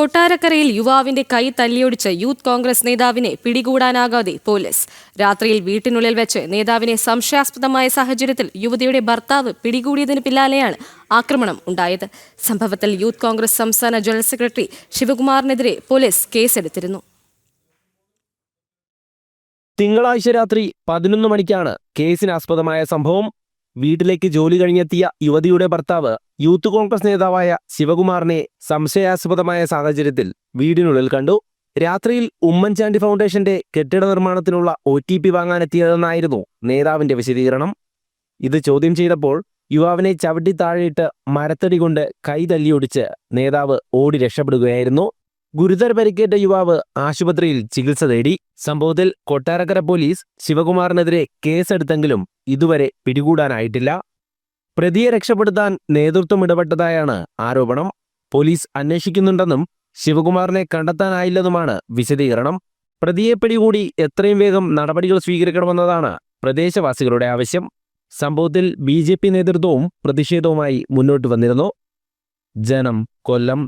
കൊട്ടാരക്കരയിൽ യുവാവിന്റെ കൈ തല്ലിയൊടിച്ച് യൂത്ത് കോൺഗ്രസ് നേതാവിനെ പിടികൂടാനാകാതെ പോലീസ്. രാത്രിയിൽ വീട്ടിനുള്ളിൽ വെച്ച് നേതാവിനെ സംശയാസ്പദമായ സാഹചര്യത്തിൽ യുവതിയുടെ ഭർത്താവ് പിടികൂടിയതിന് പിന്നാലെയാണ് ആക്രമണം ഉണ്ടായത്. സംഭവത്തിൽ യൂത്ത് കോൺഗ്രസ് സംസ്ഥാന ജനറൽ സെക്രട്ടറി ശിവകുമാറിനെതിരെ പോലീസ് കേസെടുത്തിരുന്നു. തിങ്കളാഴ്ച രാത്രി പതിനൊന്ന് മണിക്കാണ് കേസിനാസ്പദമായ സംഭവം വീട്ടിലേക്ക് ജോലി കഴിഞ്ഞെത്തിയ യുവതിയുടെ ഭർത്താവ് യൂത്ത് കോൺഗ്രസ് നേതാവായ ശിവകുമാറിനെ സംശയാസ്പദമായ സാഹചര്യത്തിൽ വീടിനുള്ളിൽ കണ്ടു. രാത്രിയിൽ ഉമ്മൻചാണ്ടി ഫൗണ്ടേഷന്റെ കെട്ടിട നിർമ്മാണത്തിനുള്ള ഒ ടി പി വാങ്ങാനെത്തിയതെന്നായിരുന്നു നേതാവിന്റെ വിശദീകരണം. ഇത് ചോദ്യം ചെയ്തപ്പോൾ യുവാവിനെ ചവിട്ടി താഴെയിട്ട് മരത്തടി കൊണ്ട് കൈ തല്ലിയൊടിച്ച് നേതാവ് ഓടി രക്ഷപ്പെടുകയായിരുന്നു. ഗുരുതര പരിക്കേറ്റ യുവാവ് ആശുപത്രിയിൽ ചികിത്സ തേടി സംഭവത്തിൽ കൊട്ടാരക്കര പോലീസ് ശിവകുമാറിനെതിരെ കേസെടുത്തെങ്കിലും ഇതുവരെ പിടികൂടാനായിട്ടില്ല. പ്രതിയെ രക്ഷപ്പെടുത്താൻ നേതൃത്വം ഇടപെട്ടതായാണ് ആരോപണം. പോലീസ് അന്വേഷിക്കുന്നുണ്ടെന്നും ശിവകുമാറിനെ കണ്ടെത്താനായില്ലെന്നുമാണ് വിശദീകരണം. പ്രതിയെ പിടികൂടി എത്രയും വേഗം നടപടികൾ സ്വീകരിക്കണമെന്നതാണ് പ്രദേശവാസികളുടെ ആവശ്യം. സംഭവത്തിൽ ബി നേതൃത്വവും പ്രതിഷേധവുമായി മുന്നോട്ട് വന്നിരുന്നു. ജനം കൊല്ലം